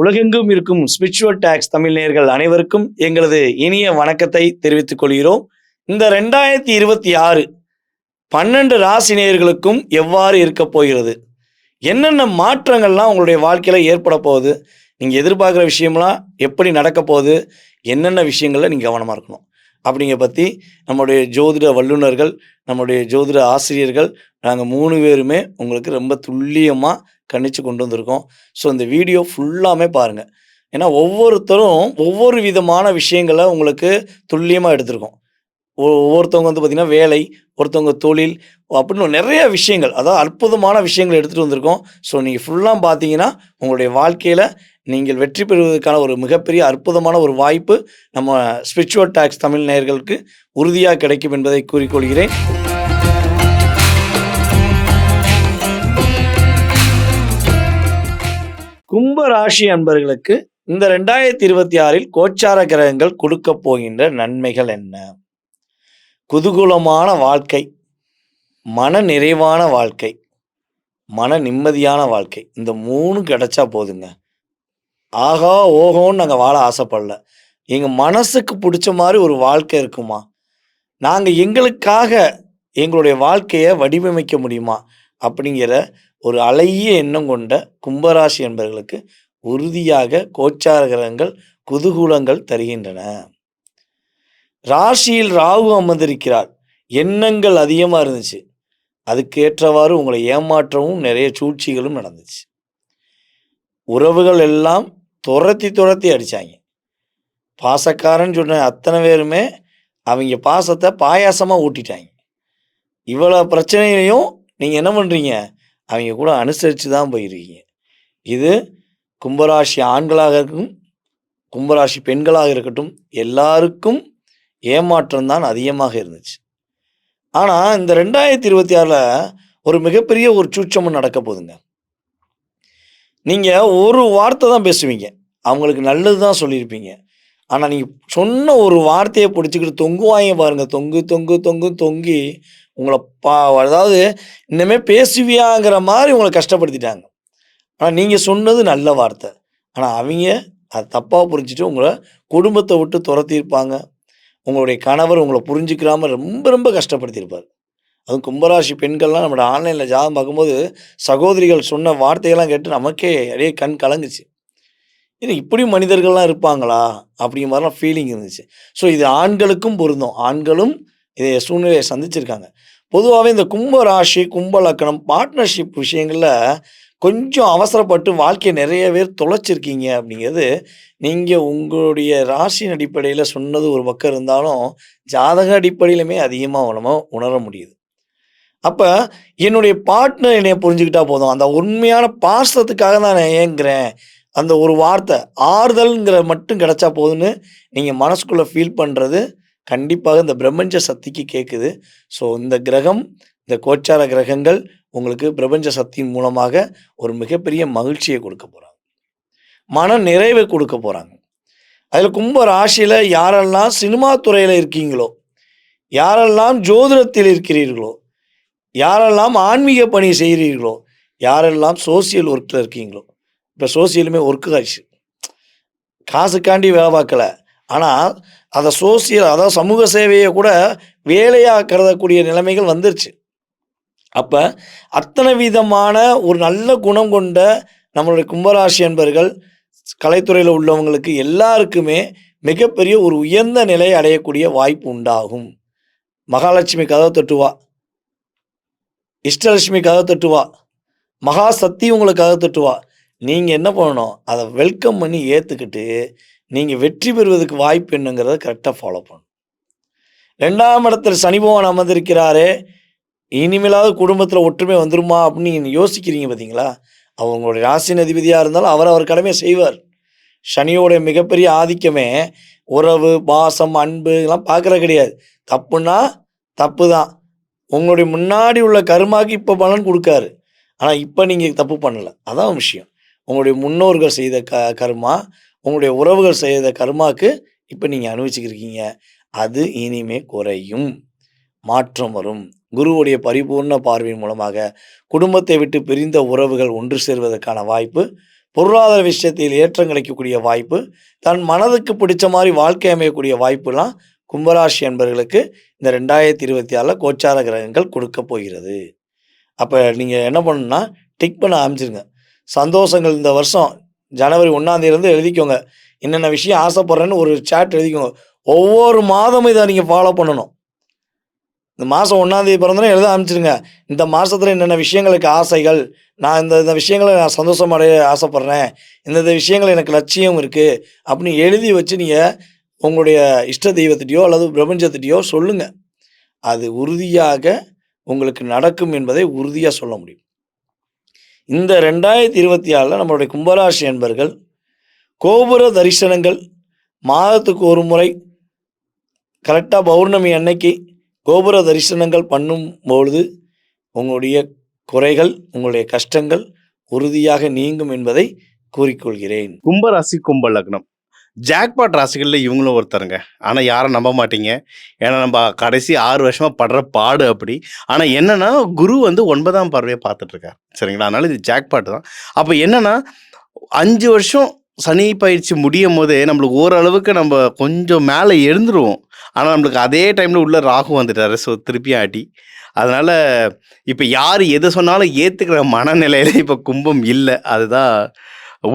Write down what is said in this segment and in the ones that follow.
உலகெங்கும் இருக்கும் spiritual tax Tamil நேயர்கள் அனைவருக்கும் எங்களது இனிய வணக்கத்தை தெரிவித்துக் கொள்கிறோம். இந்த ரெண்டாயிரத்தி இருபத்தி ஆறு பன்னெண்டு ராசி நேயர்களுக்கும் எவ்வாறு இருக்க போகிறது? என்னென்ன மாற்றங்கள்லாம் உங்களுடைய வாழ்க்கையில் ஏற்பட போகுது? நீங்கள் எதிர்பார்க்குற விஷயம்லாம் எப்படி நடக்க போகுது? என்னென்ன விஷயங்களில் நீங்கள் கவனமாக இருக்கணும்? அப்படிங்க பற்றி நம்முடைய ஜோதிட வல்லுநர்கள் நம்முடைய ஜோதிட ஆசிரியர்கள் நாங்கள் மூணு பேருமே உங்களுக்கு ரொம்ப துல்லியமாக கணிச்சு கொண்டு வந்திருக்கோம். ஸோ இந்த வீடியோ ஃபுல்லாமே பாருங்கள் ஏன்னா ஒவ்வொருத்தரும் ஒவ்வொரு விதமான விஷயங்களை உங்களுக்கு துல்லியமாக எடுத்திருக்கோம். ஒவ்வொருத்தவங்க வந்து பார்த்திங்கன்னா வேலை ஒருத்தவங்க தொழில் அப்படின்னு நிறைய விஷயங்கள். அதாவது அற்புதமான விஷயங்கள் எடுத்துகிட்டு வந்திருக்கோம். ஸோ நீங்கள் ஃபுல்லாக பார்த்தீங்கன்னா உங்களுடைய வாழ்க்கையில் நீங்கள் வெற்றி பெறுவதற்கான ஒரு மிகப்பெரிய அற்புதமான ஒரு வாய்ப்பு நம்ம ஸ்பிரிச்சுவல் டாக்ஸ் தமிழ் நேயர்களுக்கு உறுதியாக கிடைக்கும் என்பதை கூறிக்கொள்கிறேன். கும்ப ராசி அன்பர்களுக்கு இந்த ரெண்டாயிரத்தி இருபத்தி ஆறில் கோச்சார கிரகங்கள் கொடுக்க போகின்ற நன்மைகள் என்ன? குதூகூலமான வாழ்க்கை மன நிறைவான வாழ்க்கை மன நிம்மதியான வாழ்க்கை இந்த மூணு கிடைச்சா போதுங்க. ஆகா ஓகோன்னு நாங்கள் வாழ ஆசைப்படல. எங்கள் மனசுக்கு பிடிச்ச மாதிரி ஒரு வாழ்க்கை இருக்குமா? நாங்கள் எங்களுக்காக எங்களுடைய வாழ்க்கையை வடிவமைக்க முடியுமா? அப்படிங்கிற ஒரு அழகிய எண்ணம் கொண்ட கும்பராசி என்பவர்களுக்கு உறுதியாக கோச்சார கிரகங்கள் குதூகூலங்கள் தருகின்றன. ராசியில் ராகு அமர்ந்திருக்கிறார். எண்ணங்கள் அதிகமாக இருந்துச்சு. அதுக்கேற்றவாறு உங்களை ஏமாற்றவும் நிறைய சூழ்ச்சிகளும் நடந்துச்சு. உறவுகள் எல்லாம் துரத்தி துரத்தி அடித்தாங்க பாசக்காரன்னு சொன்ன அத்தனை பேருமே அவங்க பாசத்தை பாயாசமாக ஊட்டிட்டாங்க. இவ்வளோ பிரச்சனையிலையும் நீங்கள் என்ன பண்ணுறீங்க அவங்க கூட அனுசரித்து தான் போயிருக்கீங்க. இது கும்பராசி ஆண்களாக இருக்கும் கும்பராசி பெண்களாக இருக்கட்டும் எல்லாருக்கும் ஏமாற்றம் தான் அதிகமாக இருந்துச்சு. ஆனால் இந்த ரெண்டாயிரத்தி இருபத்தி ஆறில் ஒரு மிகப்பெரிய ஒரு சூட்சமும் நடக்க போகுதுங்க. நீங்கள் ஒரு வார்த்தை தான் பேசுவீங்க. அவங்களுக்கு நல்லது தான் சொல்லியிருப்பீங்க. ஆனால் நீங்கள் சொன்ன ஒரு வார்த்தையை பிடிச்சிக்கிட்டு தொங்குவாங்க பாருங்கள் தொங்கு தொங்கு தொங்கு தொங்கி உங்களை பா அதாவது இன்னமே பேசுவியாங்கிற மாதிரி உங்களை கஷ்டப்படுத்திட்டாங்க. ஆனால் நீங்கள் சொன்னது நல்ல வார்த்தை. ஆனால் அவங்க அதை தப்பாக புரிஞ்சுட்டு உங்களை குடும்பத்தை விட்டு துரத்தியிருப்பாங்க. உங்களுடைய கணவர் உங்களை புரிஞ்சுக்கிறாமல் ரொம்ப ரொம்ப கஷ்டப்படுத்தியிருப்பார். அதுவும் கும்பராசி பெண்கள்லாம் நம்மளோட ஆன்லைனில் ஜாதகம் பார்க்கும்போது சகோதரிகள் சொன்ன வார்த்தையெல்லாம் கேட்டு நமக்கே அப்படியே கண் கலங்குச்சு. இது இப்படி மனிதர்கள்லாம் இருப்பாங்களா? அப்படிங்கிற மாதிரிலாம் ஃபீலிங் இருந்துச்சு. ஸோ இது ஆண்களுக்கும் பொருந்தும். ஆண்களும் இதை சூழ்நிலையை சந்திச்சிருக்காங்க. பொதுவாகவே இந்த கும்ப ராசி கும்ப லக்கணம் பார்ட்னர்ஷிப் விஷயங்களில் கொஞ்சம் அவசரப்பட்டு வாழ்க்கையை நிறைய பேர் தொலைச்சிருக்கீங்க அப்படிங்கிறது நீங்கள் உங்களுடைய ராசியின் அடிப்படையில் சொன்னது ஒரு பக்கம் இருந்தாலும் ஜாதக அடிப்படையிலுமே அதிகமாக நம்ம உணர முடியுது. அப்போ என்னுடைய பார்ட்னர் என்னை புரிஞ்சுக்கிட்டா போதும். அந்த உண்மையான பாசத்துக்காக தான் நான் ஏங்குறேன். அந்த ஒரு வார்த்தை ஆறுதல்ங்கிற மட்டும் கிடைச்சா போதும்னு நீங்கள் மனசுக்குள்ளே ஃபீல் பண்ணுறது கண்டிப்பாக இந்த பிரபஞ்ச சக்திக்கு கேட்குது ஸோ இந்த கிரகம் இந்த கோச்சார கிரகங்கள் உங்களுக்கு பிரபஞ்ச சக்தியின் மூலமாக ஒரு மிகப்பெரிய மகிழ்ச்சியை கொடுக்க போகிறாங்க மன நிறைவை கொடுக்க போகிறாங்க அதில் கும்ப ராசியில் யாரெல்லாம் சினிமா துறையில் இருக்கீங்களோ யாரெல்லாம் ஜோதிடத்தில் இருக்கிறீர்களோ யாரெல்லாம் ஆன்மீக பணி செய்கிறீர்களோ யாரெல்லாம் சோசியல் ஒர்க்கில் இருக்கீங்களோ இப்போ சோசியலுமே ஒர்க்கு ஆச்சு. காசுக்காண்டி வேலை பார்க்கல. ஆனால் அதை சோசியல் அதாவது சமூக சேவையை கூட வேலையாக கருதக்கூடிய நிலைமைகள் வந்துருச்சு. அப்போ அத்தனை விதமான ஒரு நல்ல குணம் கொண்ட நம்மளுடைய கும்பராசி என்பர்கள் கலைத்துறையில் உள்ளவங்களுக்கு எல்லாருக்குமே மிகப்பெரிய ஒரு உயர்ந்த நிலை அடையக்கூடிய வாய்ப்பு உண்டாகும். மகாலட்சுமி கதவை தட்டுவா. இஷ்டலட்சுமி கதவை தட்டுவா. மகா சக்தி உங்களுக்கு கதவை தட்டுவா. நீங்கள் என்ன பண்ணணும்? அதை வெல்கம் பண்ணி ஏற்றுக்கிட்டு நீங்கள் வெற்றி பெறுவதற்கு வாய்ப்பு என்னங்கிறத கரெக்டாக ஃபாலோ பண்ணணும். ரெண்டாம் இடத்துல சனி பகவான் அமர்ந்திருக்கிறாரே. இனிமேலாவது குடும்பத்தில் ஒற்றுமை வந்துருமா அப்படின்னு யோசிக்கிறீங்க பார்த்தீங்களா அவங்களுடைய ராசின் அதிபதியாக இருந்தாலும் அவர் அவர் கடமையை செய்வார். சனியோடைய மிகப்பெரிய ஆதிக்கமே உறவு பாசம் அன்பு இதெல்லாம் பார்க்குற கிடையாது. தப்புன்னா தப்பு தான் உங்களுடைய முன்னாடி உள்ள கருமாக்கு இப்போ பலன் கொடுக்காரு. ஆனால் இப்போ நீங்கள் தப்பு பண்ணலை. அதான் விஷயம். உங்களுடைய முன்னோர்கள் செய்த க கர்மா உங்களுடைய உறவுகள் செய்த கர்மாக்கு இப்போ நீங்கள் அனுபவிச்சுக்கிருக்கீங்க அது இனிமே குறையும். மாற்றம் வரும். குருவுடைய பரிபூர்ண பார்வையின் மூலமாக குடும்பத்தை விட்டு பிரிந்த உறவுகள் ஒன்று சேர்வதற்கான வாய்ப்பு பொருளாதார விஷயத்தில் ஏற்றம் கிடைக்கக்கூடிய வாய்ப்பு தன் மனதுக்கு பிடிச்ச மாதிரி வாழ்க்கை அமையக்கூடிய வாய்ப்புலாம் கும்பராசி என்பவர்களுக்கு இந்த ரெண்டாயிரத்தி இருபத்தி ஆறில் கோச்சார கிரகங்கள் கொடுக்க போகிறது. அப்போ நீங்கள் என்ன பண்ணணும்னா டிக் பண்ண ஆரம்பிச்சிருங்க. சந்தோஷங்கள் இந்த வருஷம் ஜனவரி ஒன்றாந்தேதியிலேருந்து எழுதிக்கோங்க. என்னென்ன விஷயம் ஆசைப்பட்றேன்னு ஒரு சாட் எழுதிக்கோங்க. ஒவ்வொரு மாதமும் இதை நீங்கள் ஃபாலோ பண்ணணும். இந்த மாதம் ஒன்றாந்தேதி பிறந்தனே எழுத ஆரம்பிச்சிருங்க. இந்த மாதத்தில் என்னென்ன விஷயங்களுக்கு ஆசைகள் நான் இந்த இந்த விஷயங்களை நான் சந்தோஷம் அடைய ஆசைப்பட்றேன். இந்த இந்த விஷயங்கள் எனக்கு லட்சியம் இருக்குது அப்படின்னு எழுதி வச்சு நீங்கள் உங்களுடைய இஷ்ட தெய்வத்திட்டையோ அல்லது பிரபஞ்சத்திட்டையோ சொல்லுங்கள் அது உறுதியாக உங்களுக்கு நடக்கும் என்பதை உறுதியாக சொல்ல முடியும். இந்த ரெண்டாயிரத்தி இருபத்தி ஆறில் நம்மளுடைய கும்பராசி என்பர்கள் கோபுர தரிசனங்கள் மாதத்துக்கு ஒரு முறை கரெக்டாக பௌர்ணமி அன்னைக்கு கோபுர தரிசனங்கள் பண்ணும் பொழுது உங்களுடைய குறைகள் உங்களுடைய கஷ்டங்கள் உறுதியாக நீங்கும் என்பதை கூறிக்கொள்கிறேன். கும்பராசி கும்ப லக்னம். ஜாக்பாட் ராசிகளில் இவங்களும் ஒருத்தருங்க. ஆனால் யாரும் நம்ப மாட்டீங்க. ஏன்னா நம்ம கடைசி ஆறு வருஷமாக படுற பாடு அப்படி. ஆனால் என்னென்னா குரு வந்து ஒன்பதாம் பார்வையை பார்த்துட்ருக்கார். சரிங்களா? அதனால் இது ஜாக்பாட் தான். அப்போ என்னென்னா அஞ்சு வருஷம் சனி பயிற்சி முடியும் போதே நம்மளுக்கு ஓரளவுக்கு நம்ம கொஞ்சம் மேலே எழுந்துருவோம். ஆனால் நம்மளுக்கு அதே டைமில் உள்ள ராகு வந்துட்டாரு. ஸோ திருப்பி ஆட்டி. அதனால் இப்போ யார் எது சொன்னாலும் ஏற்றுக்கிற மனநிலையில் இப்போ கும்பம் இல்லை. அதுதான்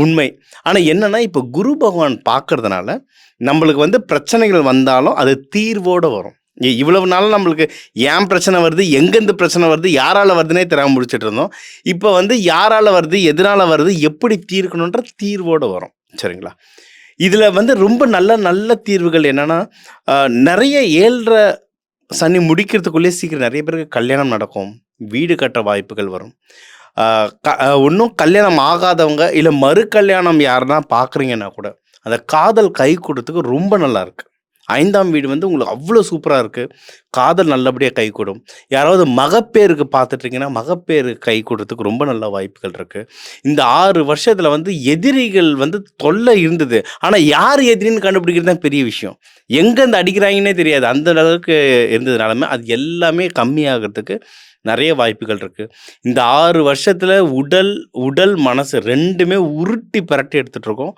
உண்மை. ஆனால் என்னென்னா இப்போ குரு பகவான் பார்க்கறதுனால நம்மளுக்கு வந்து பிரச்சனைகள் வந்தாலும் அது தீர்வோடு வரும். இவ்வளவு நாள் நம்மளுக்கு ஏன் பிரச்சனை வருது? எங்கேருந்து பிரச்சனை வருது? யாரால் வருதுன்னே தெரியாமல் முடிச்சிட்டு இருந்தோம். இப்போ வந்து யாரால் வருது? எதனால் வருது? எப்படி தீர்க்கணுன்ற தீர்வோடு வரும். சரிங்களா? இதில் வந்து ரொம்ப நல்ல நல்ல தீர்வுகள் என்னென்னா நிறைய ஏழ்ற சனி முடிக்கிறதுக்குள்ளே சீக்கிரம் நிறைய பேருக்கு கல்யாணம் நடக்கும். வீடு கட்ட வாய்ப்புகள் வரும். ஒன்றும் கல்யாணம் ஆகாதவங்க இல்லை மறு கல்யாணம் யாருன்னா பார்க்குறீங்கன்னா கூட அந்த காதல் கை கொடுத்துக்கு ரொம்ப நல்லா இருக்குது ஐந்தாம் வீடு வந்து உங்களுக்கு அவ்வளோ சூப்பராக இருக்குது காதல் நல்லபடியாக கை கூடும். யாராவது மகப்பேருக்கு பார்த்துட்ருக்கீங்கன்னா மகப்பேரு கை கொடுறதுக்கு ரொம்ப நல்ல வாய்ப்புகள் இருக்குது இந்த ஆறு வருஷத்தில் வந்து எதிரிகள் வந்து தொல்லை இருந்தது. ஆனால் யார் எதிரின்னு கண்டுபிடிக்கிறது தான் பெரிய விஷயம். எங்கேருந்து அடிக்கிறாங்கன்னே தெரியாது. அந்த அளவுக்கு இருந்ததுனாலுமே அது எல்லாமே கம்மியாகிறதுக்கு நிறைய வாய்ப்புகள் இருக்குது இந்த ஆறு வருஷத்தில் உடல் உடல் மனசு ரெண்டுமே உருட்டி பிரட்டி எடுத்துகிட்ருக்கோம்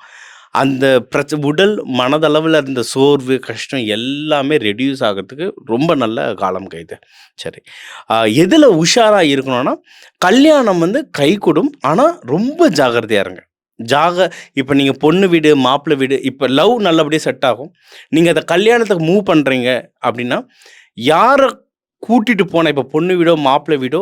அந்த பிரச்ச உடல் மனதளவில் இருந்த சோர்வு கஷ்டம் எல்லாமே ரெடியூஸ் ஆகிறதுக்கு ரொம்ப நல்ல காலம் கைது சரி. எதில் உஷாராக இருக்கணும்னா கல்யாணம் வந்து கை கொடும் ஆனால் ரொம்ப ஜாகிரதையாக இருங்க. ஜாக இப்போ நீங்கள் பொண்ணு வீடு மாப்பிள்ளை வீடு இப்போ லவ் நல்லபடியாக செட் ஆகும். நீங்கள் அதை கல்யாணத்துக்கு மூவ் பண்ணுறீங்க அப்படின்னா யாரை கூட்டிகிட்டு போன இப்போ பொண்ணு வீடோ மாப்பிள்ளை வீடோ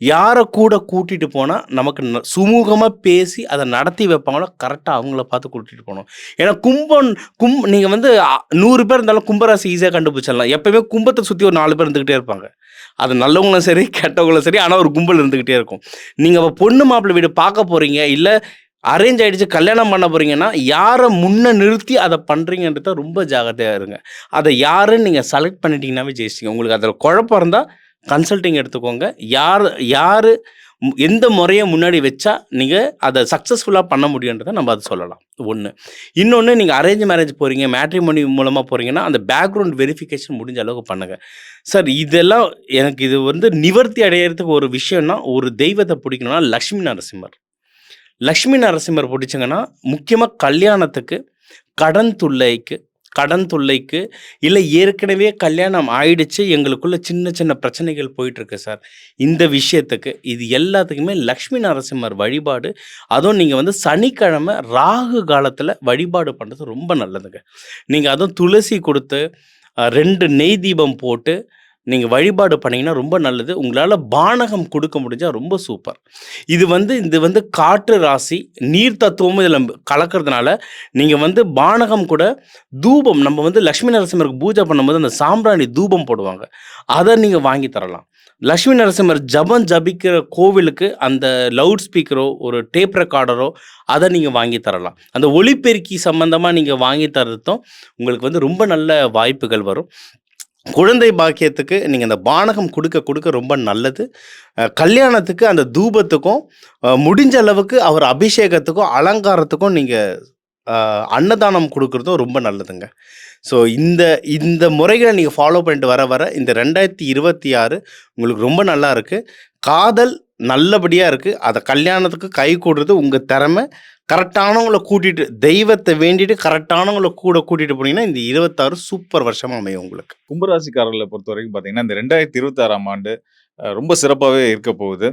யாரை கூட கூட்டிகிட்டு போனால் நமக்கு சுமூகமாக பேசி அதை நடத்தி வைப்பாங்களோ கரெக்டாக அவங்கள பார்த்து கூட்டிகிட்டு போகணும். ஏன்னா கும்பம் கும் நீங்கள் வந்து நூறு பேர் இருந்தாலும் கும்பராசி ஈஸியாக கண்டுபிடிச்சிடலாம். எப்பயுமே கும்பத்தை சுற்றி ஒரு நாலு பேர் இருந்துக்கிட்டே இருப்பாங்க. அது நல்லவங்களும் சரி கெட்டவங்களும் சரி ஆனால் ஒரு கும்பல் இருந்துக்கிட்டே இருக்கும். நீங்கள் இப்போ பொண்ணு மாப்பிள்ளை வீடு பார்க்க போகிறீங்க இல்லை அரேஞ்ச் ஆகிடுச்சு கல்யாணம் பண்ண போகிறீங்கன்னா யாரை முன்னே நிறுத்தி அதை பண்ணுறீங்கன்றத ரொம்ப ஜாகிரதையாக இருங்க. அதை யாருன்னு நீங்கள் செலக்ட் பண்ணிட்டீங்கன்னாவே ஜெயிச்சிங்க உங்களுக்கு அதில் குழப்பம் இருந்தால் கன்சல்டிங் எடுத்துக்கோங்க. யார் யார் எந்த முறையை முன்னாடி வச்சா நீங்கள் அதை சக்ஸஸ்ஃபுல்லாக பண்ண முடியுன்றதை நம்ம அதை சொல்லலாம். ஒன்று இன்னொன்று நீங்கள் அரேஞ்ச் மேரேஜ் போகிறீங்க மேட்ரிமோனி மூலமாக போகிறீங்கன்னா அந்த பேக்ரவுண்ட் வெரிஃபிகேஷன் முடிஞ்ச அளவுக்கு பண்ணுங்கள் சார் இதெல்லாம் எனக்கு இது வந்து நிவர்த்தி அடையிறதுக்கு ஒரு விஷயம்னா ஒரு தெய்வத்தை பிடிக்கணும்னா லக்ஷ்மி நரசிம்மர். லக்ஷ்மி நரசிம்மர் பிடிச்சிங்கன்னா முக்கியமாக கல்யாணத்துக்கு கடன் துள்ளைக்கு கடன் தொல்லைக்கு இல்லை ஏற்கனவே கல்யாணம் ஆயிடுச்சு எங்களுக்குள்ள சின்ன சின்ன பிரச்சனைகள் போயிட்டுருக்கு சார். இந்த விஷயத்துக்கு இது எல்லாத்துக்குமே லக்ஷ்மி நரசிம்மர் வழிபாடு அதுவும் நீங்கள் வந்து சனிக்கிழமை ராகு காலத்தில் வழிபாடு பண்ணுறது ரொம்ப நல்லதுங்க. நீங்கள் அதுவும் துளசி கொடுத்து ரெண்டு நெய் தீபம் போட்டு நீங்கள் வழிபாடு பண்ணீங்கன்னா ரொம்ப நல்லது. உங்களால் பானகம் கொடுக்க முடிஞ்சால் ரொம்ப சூப்பர். இது வந்து இது வந்து காற்று ராசி நீர் தத்துவமும் இதில் கலக்கிறதுனால நீங்கள் வந்து பானகம் கூட தூபம் நம்ம வந்து லக்ஷ்மி நரசிம்மருக்கு பூஜை பண்ணும்போது அந்த சாம்பிராணி தூபம் போடுவாங்க. அதை நீங்கள் வாங்கி தரலாம். லக்ஷ்மி நரசிம்மர் ஜபம் ஜபிக்கிற கோவிலுக்கு அந்த லவுட் ஸ்பீக்கரோ ஒரு டேப் ரெக்கார்டரோ அதை நீங்கள் வாங்கி தரலாம். அந்த ஒளிப்பெருக்கி சம்மந்தமாக நீங்கள் வாங்கி தரதும் உங்களுக்கு வந்து ரொம்ப நல்ல வாய்ப்புகள் வரும். குழந்தை பாக்கியத்துக்கு நீங்கள் அந்த பானகம் கொடுக்க கொடுக்க ரொம்ப நல்லது. கல்யாணத்துக்கு அந்த தூபத்துக்கும் முடிஞ்ச அளவுக்கு அவர் அபிஷேகத்துக்கும் அலங்காரத்துக்கும் நீங்கள் அன்னதானம் கொடுக்குறதும் ரொம்ப நல்லதுங்க. ஸோ இந்த இந்த முறைகளை நீங்கள் ஃபாலோ பண்ணிட்டு வர வர இந்த ரெண்டாயிரத்தி இருபத்தி ஆறு உங்களுக்கு ரொம்ப நல்லா இருக்குது காதல் நல்லபடியாக இருக்குது அதை கல்யாணத்துக்கு கை கூடுறது உங்கள் திறமை. கரெக்டானவங்களை கூட்டிட்டு தெய்வத்தை வேண்டிட்டு கரெக்டானவங்களை கூட கூட்டிட்டு போனீங்கன்னா, இந்த 26 சூப்பர் வருஷமா அமையும் உங்களுக்கு. கும்பராசிக்காரரை பொறுத்த வரைக்கும் பார்த்தீங்கன்னா, இந்த 2026ஆம் ஆண்டு ரொம்ப சிறப்பாகவே இருக்க போகுது.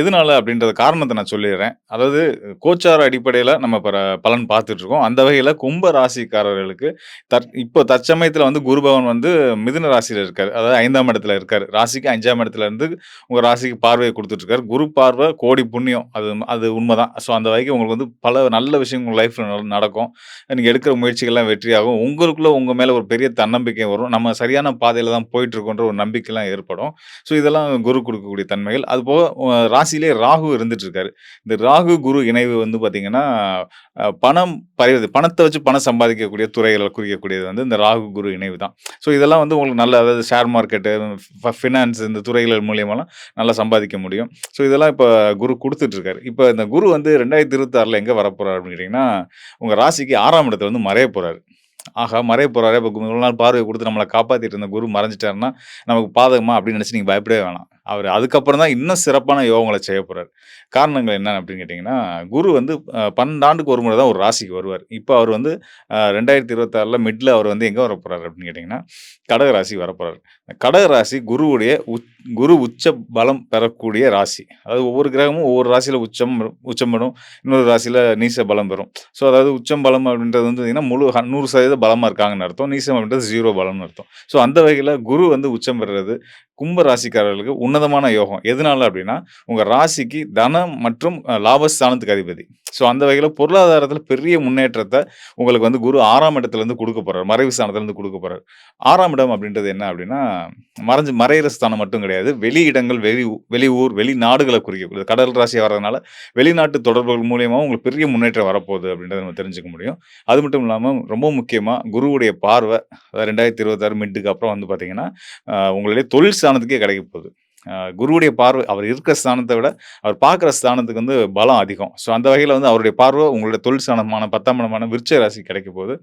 எதனால அப்படின்றத காரணத்தை நான் சொல்லிடுறேன் அதாவது கோச்சார அடிப்படையில் நம்ம பர பலன் பார்த்துட்ருக்கோம் அந்த வகையில் கும்ப ராசிக்காரர்களுக்கு தற் இப்போ தற்சமயத்தில் வந்து குருபவன் வந்து மிதுன ராசியில் இருக்கார் அதாவது ஐந்தாம் இடத்துல இருக்கார் ராசிக்கு அஞ்சாம் இடத்துல இருந்து உங்கள் ராசிக்கு பார்வையை கொடுத்துட்ருக்காரு குரு பார்வை கோடி புண்ணியம். அது அது உண்மதான். ஸோ அந்த வகைக்கு உங்களுக்கு வந்து பல நல்ல விஷயம் உங்கள் லைஃப்பில் நடக்கும். நீங்கள் எடுக்கிற முயற்சிகள்லாம் வெற்றியாகும். உங்களுக்குள்ளே உங்கள் மேலே ஒரு பெரிய தன்னம்பிக்கை வரும். நம்ம சரியான பாதையில் தான் போயிட்டுருக்கோன்ற ஒரு நம்பிக்கைலாம் ஏற்படும். ஸோ இதெல்லாம் குரு கொடுக்கக்கூடிய தன்மைகள். அது போக ராசியிலே ராகு இருந்துட்டு இருக்காரு. இந்த ராகு, குரு இணைவு வந்து பார்த்தீங்கன்னா, பணம் பரிவது பணத்தை வச்சு பணம் சம்பாதிக்கக்கூடிய துறைகளை குறிக்கக்கூடியது வந்து இந்த ராகு, குரு இணைவு தான். ஸோ இதெல்லாம் வந்து உங்களுக்கு நல்ல அதாவது ஷேர் மார்க்கெட்டு, ஃப ஃபினான்ஸ் இந்த துறைகள் மூலியமாலாம் நல்லா சம்பாதிக்க முடியும். ஸோ இதெல்லாம் இப்போ குரு கொடுத்துட்ருக்காரு இருக்காரு. இந்த குரு வந்து 2026ல எங்க வரப்போறாரு அப்படின்னு கேட்டிங்கன்னா உங்கள் ராசிக்கு ஆறாம் இடத்துல வந்து மறைய போகிறாரு ஆஹா! மறைய போறாரே! இப்போ இவ்வளோ நாள் பார்வை கொடுத்து நம்மளை காப்பாத்திட்டு இருந்த குரு மறைஞ்சிட்டாருன்னா நமக்கு பாதகமா அப்படின்னு நினச்சி நீங்கள் பயப்படவே வேணாம். அவர் அதுக்கப்புறம் தான் இன்னும் சிறப்பான யோகங்களை செய்ய போகிறார் காரணங்கள் என்ன அப்படின்னு கேட்டிங்கன்னா குரு வந்து பன்னெண்டாண்டுக்கு ஒரு முறை தான் ஒரு ராசிக்கு வருவார் இப்போ அவர் வந்து ரெண்டாயிரத்தி இருபத்தாறில் மிட்ல அவர் வந்து எங்கே வரப்போகிறார் அப்படின்னு கேட்டிங்கன்னா கடக ராசிக்கு கடகராசி கடக ராசி குருவுடைய உச் குரு உச்ச பலம் பெறக்கூடிய ராசி. அதாவது ஒவ்வொரு கிரகமும் ஒவ்வொரு ராசியில் உச்சம் உச்சம் பெறும். இன்னொரு ராசியில் நீச பலம் பெறும். ஸோ அதாவது உச்சம் பலம் அப்படின்றது வந்து பார்த்தீங்கன்னா, முழு நூறு சதவீத பலமாக இருக்காங்கன்னு அர்த்தம். நீசம் அப்படின்றது ஜீரோ பலம்னு அர்த்தம். ஸோ அந்த வகையில் குரு வந்து உச்சம் பெறுறது கும்ப ராசிக்காரர்களுக்கு உன்னதமான யோகம். எதனால அப்படின்னா, உங்க ராசிக்கு தனம் மற்றும் லாபஸ்தானத்துக்கு அதிபதி. ஸோ அந்த வகையில் பொருளாதாரத்தில் பெரிய முன்னேற்றத்தை உங்களுக்கு வந்து குரு ஆறாம் இடத்துலேருந்து கொடுக்க போகிறார் மறைவு ஸ்தானத்துலேருந்து கொடுக்க போகிறார் ஆறாம் இடம் அப்படின்றது என்ன அப்படின்னா, மறைஞ்சு மறையிற ஸ்தானம் மட்டும் கிடையாது. வெளி இடங்கள், வெளி வெளி ஊர், வெளிநாடுகள கடல் ராசியாக வர்றதுனால, வெளிநாட்டு தொடர்புகள் மூலியமாக உங்களுக்கு பெரிய முன்னேற்றம் வரப்போகுது அப்படின்றத நம்ம தெரிஞ்சுக்க முடியும். அது மட்டும் இல்லாமல் ரொம்ப முக்கியமாக குருவுடைய பார்வை அதாவது 2026 மிட்டுக்கு அப்புறம் வந்து பார்த்தீங்கன்னா, உங்களுடைய தொழில் ஸ்தானத்துக்கே கிடைக்க போகுது. குருவுடைய பார்வை அவர் இருக்கிற ஸ்தானத்தை விட, அவர் பார்க்குற ஸ்தானத்துக்கு வந்து பலம் அதிகம். ஸோ அந்த வகையில் வந்து அவருடைய பார்வை உங்களுடைய தொழில் ஸ்தானமான 10ஆம் இடமான விருச்ச ராசி கிடைக்க போகுது.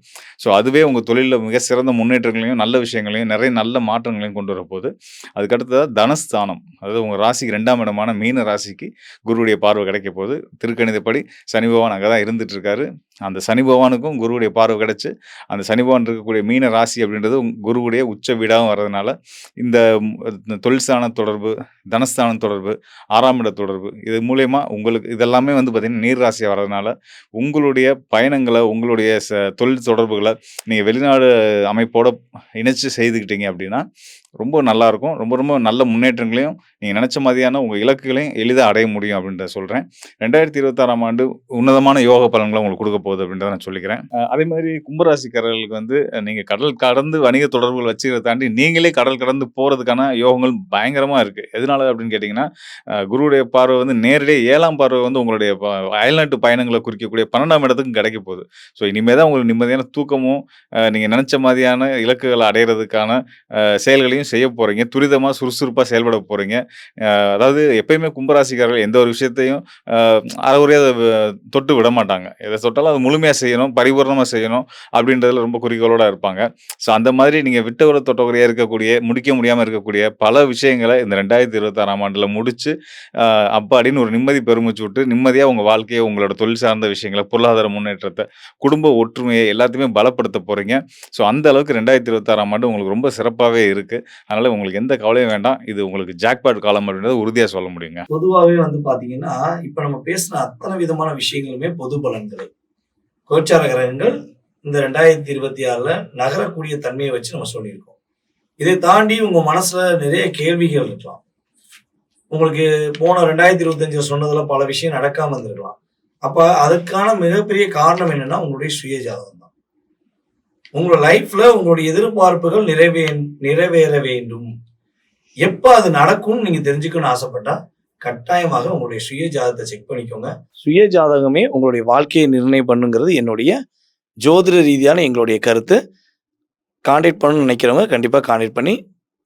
ஸோ அதுவே உங்கள் தொழிலில் மிக சிறந்த முன்னேற்றங்களையும், நல்ல விஷயங்களையும், நிறைய நல்ல மாற்றங்களையும் கொண்டு வரப்போகுது. அதுக்கடுத்ததாக தனஸ்தானம். அதாவது உங்கள் ராசிக்கு ரெண்டாம் இடமான மீன ராசிக்கு குருவுடைய பார்வை கிடைக்க போகுது. திருக்கணிதப்படி சனி பகவான் அங்கே தான் இருந்துட்டு இருக்காரு. அந்த சனி பகவானுக்கும் குருவுடைய பார்வை கிடச்சி அந்த சனி பகவான் இருக்கக்கூடிய மீன ராசி அப்படின்றது குருவுடைய உச்ச வீடாகவும் வர்றதுனால, இந்த தொழில்ஸ்தான தொடர்பு, தனஸ்தானம் தொடர்பு, ஆறாம் இட தொடர்பு இது மூலயமா உங்களுக்கு இதெல்லாமே வந்து பார்த்திங்கன்னா நீர் ராசியாக வர்றதுனால, உங்களுடைய பயணங்களை உங்களுடைய ச தொழில் தொடர்புகளை நீங்கள் வெளிநாடு அமைப்போட இணைச்சு செய்துக்கிட்டீங்க அப்படின்னா, ரொம்ப நல்லாயிருக்கும் ரொம்ப ரொம்ப நல்ல முன்னேற்றங்களையும், நீங்கள் நினச்ச மாதிரியான உங்கள் இலக்குகளையும் எளிதாக அடைய முடியும் அப்படின்றத சொல்றேன். 2026ஆம் ஆண்டு உன்னதமான யோக பலன்களை உங்களுக்கு கொடுக்க போகுது அப்படின்றத நான் சொல்லிக்கிறேன். அதே மாதிரி கும்பராசிக்காரர்களுக்கு வந்து நீங்கள் கடல் கடந்து வணிக தொடர்புகள் வச்சுக்கிறத தாண்டி, நீங்களே கடல் கடந்து போகிறதுக்கான யோகங்கள் பயங்கரமாக இருக்குது எதனால அப்படின்னு கேட்டிங்கன்னா குருவுடைய பார்வை வந்து நேரடியாக ஏழாம் பார்வை வந்து உங்களுடைய ப அயல்நாட்டு பயணங்களை குறிக்கக்கூடிய 12ஆம் இடத்துக்கும் கிடைக்க போகுது. ஸோ இனிமேல் தான் உங்களுக்கு நிம்மதியான தூக்கமும், நீங்கள் நினச்ச மாதிரியான இலக்குகளை அடையிறதுக்கான செயல்களையும் செயல்களையும் செய்ய போகிறீங்க துரிதமாக சுறுசுறுப்பாக செயல்பட போகிறீங்க அதாவது எப்பயுமே கும்பராசிக்காரர்கள் எந்த ஒரு விஷயத்தையும் அறகுறையாக அதை தொட்டு விட மாட்டாங்க. எதை தொட்டாலும் அதை முழுமையாக செய்யணும், பரிபூர்ணமாக செய்யணும் அப்படின்றதுல ரொம்ப குறிக்கோளோட இருப்பாங்க. ஸோ அந்த மாதிரி நீங்கள் விட்டவர தொட்டவரையாக இருக்கக்கூடிய, முடிக்க முடியாமல் இருக்கக்கூடிய பல விஷயங்கள இந்த ரெண்டாயிரத்தி இருபத்தாறாம் ஆண்டில் முடித்து அப்பாடின்னு ஒரு நிம்மதி பெருமிச்சு விட்டு, நிம்மதியாக உங்கள் வாழ்க்கையை உங்களோட தொழில் சார்ந்த விஷயங்களை பொருளாதார முன்னேற்றத்தை குடும்ப ஒற்றுமையை எல்லாத்தையுமே பலப்படுத்த போகிறீங்க ஸோ அந்த அளவுக்கு 2026ஆம் ஆண்டு உங்களுக்கு ரொம்ப சிறப்பாகவே இருக்குது அதனால உங்களுக்கு எந்த கவலையும் வேண்டாம். இது உங்களுக்கு ஜாக்பாட் காலம் அப்படின்றத உறுதியா சொல்ல முடியுங்க. பொதுவாவே வந்து பார்த்தீங்கன்னா, இப்ப நம்ம பேசின அத்தனை விதமான விஷயங்களுமே பொது பலன்களே. கோச்சார கிரகங்கள் இந்த 2026ல நகரக்கூடிய தன்மையை வச்சு நம்ம சொல்லியிருக்கோம். இதை தாண்டி உங்க மனசுல நிறைய கேள்விகள் இருக்கலாம். உங்களுக்கு போன 2025ல சொன்னதுல பல விஷயம் நடக்காம இருந்திருக்கலாம். அப்ப அதுக்கான மிகப்பெரிய காரணம் என்னன்னா, உங்களுடைய சுய ஜாதகம் உங்களோட லைஃப்ல உங்களுடைய எதிர்பார்ப்புகள் நிறைவே நிறைவேற வேண்டும். எப்ப அது நடக்கும்னு நீங்க தெரிஞ்சுக்கணும்னு ஆசைப்பட்டா, கட்டாயமாக உங்களுடைய சுய ஜாதகத்த செக் பண்ணிக்கோங்க. சுய ஜாதகமே உங்களுடைய வாழ்க்கையை நிர்ணயம் பண்ணுங்கிறது என்னுடைய ஜோதிட ரீதியான எங்களுடைய கருத்து. கான்டாக்ட் பண்ணணும்னு நினைக்கிறவங்க கண்டிப்பா கான்டாக்ட் பண்ணி,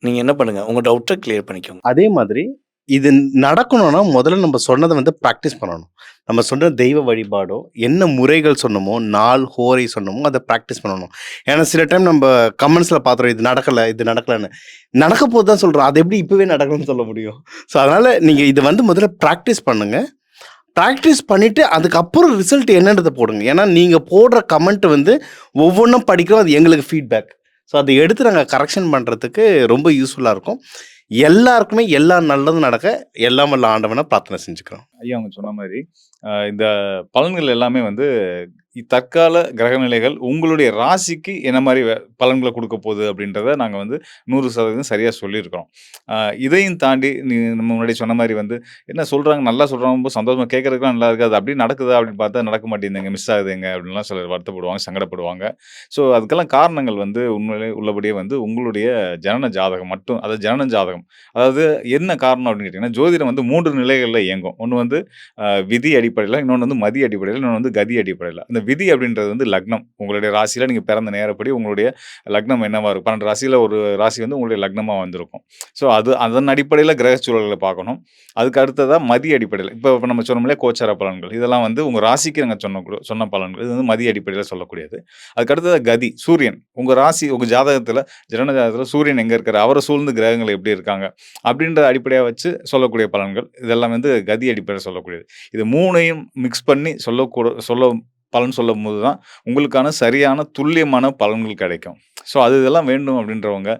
நீங்க என்ன பண்ணுங்க, உங்க டவுட்ட கிளியர் பண்ணிக்கோங்க. அதே மாதிரி இது நடக்கணும்னா முதல்ல நம்ம சொன்னதை வந்து ப்ராக்டிஸ் பண்ணணும். நம்ம சொன்ன தெய்வ வழிபாடோ என்ன முறைகள் சொன்னோமோ நாள் ஹோரை சொன்னோமோ அதை ப்ராக்டிஸ் பண்ணணும். ஏன்னா சில டைம் நம்ம கமெண்ட்ஸில் பார்த்துறோம் இது நடக்கலை இது நடக்கலைன்னு. நடக்க போது தான் சொல்கிறோம் அது எப்படி இப்போவே நடக்கணும்னு சொல்ல முடியும். ஸோ அதனால் நீங்கள் இதை வந்து முதல்ல ப்ராக்டிஸ் பண்ணுங்கள் ப்ராக்டிஸ் பண்ணிவிட்டு அதுக்கப்புறம் ரிசல்ட் என்னன்றதை போடுங்க. ஏன்னா நீங்கள் போடுற கமெண்ட் வந்து ஒவ்வொன்றும் படிக்கிறோம் அது எங்களுக்கு ஃபீட்பேக் ஸோ அதை எடுத்து நாங்கள் கரெக்ஷன் பண்ணுறதுக்கு ரொம்ப யூஸ்ஃபுல்லாக இருக்கும். எல்லாருக்குமே எல்லா நல்லதும் நடக்க எல்லாம் வல்ல ஆண்டவனை பிரார்த்தனை செஞ்சுக்கிறோம். ஐயா அவங்க சொன்ன மாதிரி இந்த பலன்கள் எல்லாமே வந்து தற்கால கிரகநிலைகள் உங்களுடைய ராசிக்கு என்ன மாதிரி பலன்களை கொடுக்க போகுது அப்படின்றத நாங்கள் வந்து நூறு சதவீதம் சரியாக சொல்லியிருக்கிறோம். இதையும் தாண்டி நீ நம்ம முன்னாடி சொன்ன மாதிரி வந்து என்ன சொல்கிறாங்க நல்லா சொல்கிறாங்க ரொம்ப சந்தோஷமாக கேட்கறதுக்குலாம் நல்லா இருக்காது அப்படி நடக்குதா அப்படின்னு பார்த்தா நடக்க மாட்டேங்குதுங்க மிஸ் ஆகுதுங்க அப்படின்லாம் சிலர் வருத்தப்படுவாங்க சங்கடப்படுவாங்க. ஸோ அதுக்கெல்லாம் காரணங்கள் வந்து உண்மையிலே உள்ளபடியே வந்து உங்களுடைய ஜனன ஜாதகம் மட்டும் அதாவது ஜனன ஜாதகம். அதாவது என்ன காரணம் அப்படின்னு கேட்டிங்கன்னா ஜோதிடம் வந்து மூன்று நிலைகளில் இயங்கும். ஒன்று வந்து வந்து விதி அடிப்படையில் இன்னொன்று வந்து மதி அடிப்படையில் இன்னொன்று வந்து கதி அடிப்படையில். இந்த விதி அப்படின்றது வந்து லக்னம். உங்களுடைய ராசியில் நீங்கள் பிறந்த நேரப்படி உங்களுடைய லக்னம் என்னவாக இருக்கும்? பன்னெண்டு ராசியில் ஒரு ராசி வந்து உங்களுடைய லக்னமாக வந்திருக்கும். ஸோ அது அதன் அடிப்படையில் கிரக சூழல்களை பார்க்கணும். அதுக்கு அடுத்ததாக மதி அடிப்படையில். இப்போ இப்போ நம்ம சொன்னோம்லே கோச்சார பலன்கள். இதெல்லாம் வந்து உங்கள் ராசிக்கு நாங்கள் சொன்ன கூட- சொன்ன பலன்கள். இது வந்து மதி அடிப்படையில் சொல்லக்கூடியது. அதுக்கு அடுத்ததாக கதி சூரியன். உங்கள் ராசி உங்கள் ஜாதகத்தில் ஜனன ஜாதகத்தில் சூரியன் எங்கே இருக்கிற அவரை சூழ்ந்து கிரகங்கள் எப்படி இருக்காங்க? அப்படின்ற அடிப்படையாக வச்சு சொல்லக்கூடிய பலன்கள். இதெல்லாம் வந்து கதி அடிப்படையில் சொல்லக்கூடியது. இது மூணையும் மிக்ஸ் பண்ணி சொல்லக்கூட சொல்ல பலன் சொல்லும் போது தான் உங்களுக்கான சரியான துல்லியமான பலன்கள் கிடைக்கும். ஸோ அது இதெல்லாம் வேண்டும் அப்படின்றவங்க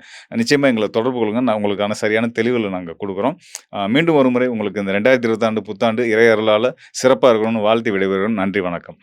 நிச்சயமாக எங்களை தொடர்பு கொள்ளுங்க. நான் உங்களுக்கான சரியான தெளிவில் நாங்கள் கொடுக்குறோம். மீண்டும் ஒரு முறை உங்களுக்கு இந்த ரெண்டாயிரத்தி இருபத்தாண்டு புத்தாண்டு இறையருளால் சிறப்பாக இருக்கணும்னு வாழ்த்து விடைபெறுகிறோம் நன்றி வணக்கம்.